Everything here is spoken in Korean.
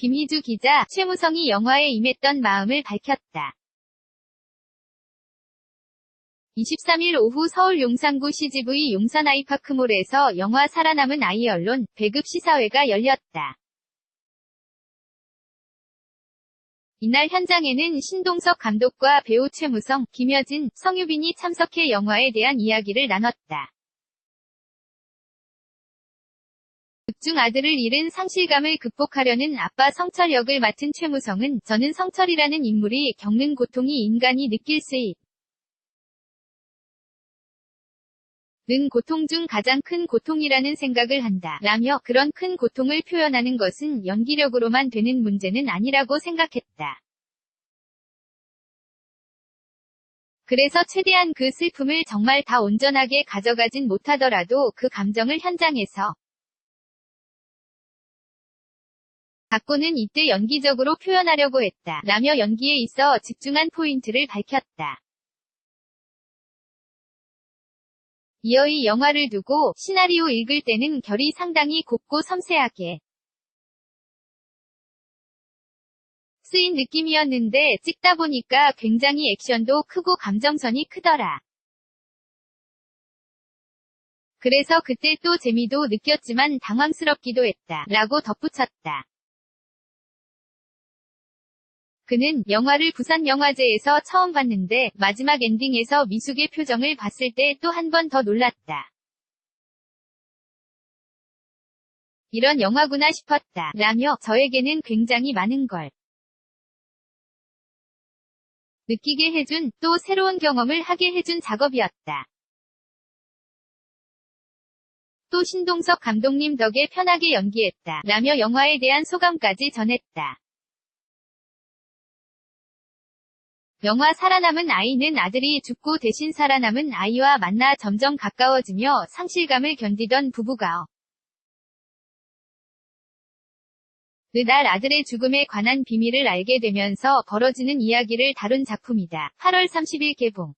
김희주 기자, 최무성이 영화에 임했던 마음을 밝혔다. 23일 오후 서울 용산구 CGV 용산 아이파크몰에서 영화 살아남은 아이 언론 배급 시사회가 열렸다. 이날 현장에는 신동석 감독과 배우 최무성, 김여진, 성유빈이 참석해 영화에 대한 이야기를 나눴다. 극중 아들을 잃은 상실감을 극복하려는 아빠 성철 역을 맡은 최무성은 저는 성철이라는 인물이 겪는 고통이 인간이 느낄 수 있. 는 고통 중 가장 큰 고통이라는 생각을 한다. 라며 그런 큰 고통을 표현하는 것은 연기력으로만 되는 문제는 아니라고 생각했다. 그래서 최대한 그 슬픔을 정말 다 온전하게 가져가진 못하더라도 그 감정을 현장에서 갖고는 이때 연기적으로 표현하려고 했다. 라며 연기에 있어 집중한 포인트를 밝혔다. 이어 이 영화를 두고 시나리오 읽을 때는 결이 상당히 곱고 섬세하게 쓰인 느낌이었는데 찍다 보니까 굉장히 액션도 크고 감정선이 크더라. 그래서 그때 또 재미도 느꼈지만 당황스럽기도 했다. 라고 덧붙였다. 그는 영화를 부산영화제에서 처음 봤는데 마지막 엔딩에서 미숙의 표정을 봤을 때 또 한 번 더 놀랐다. 이런 영화구나 싶었다. 라며 저에게는 굉장히 많은 걸 느끼게 해준 또 새로운 경험을 하게 해준 작업이었다. 또 신동석 감독님 덕에 편하게 연기했다. 라며 영화에 대한 소감까지 전했다. 영화 살아남은 아이는 아들이 죽고 대신 살아남은 아이와 만나 점점 가까워지며 상실감을 견디던 부부가 그날 아들의 죽음에 관한 비밀을 알게 되면서 벌어지는 이야기를 다룬 작품이다. 8월 30일 개봉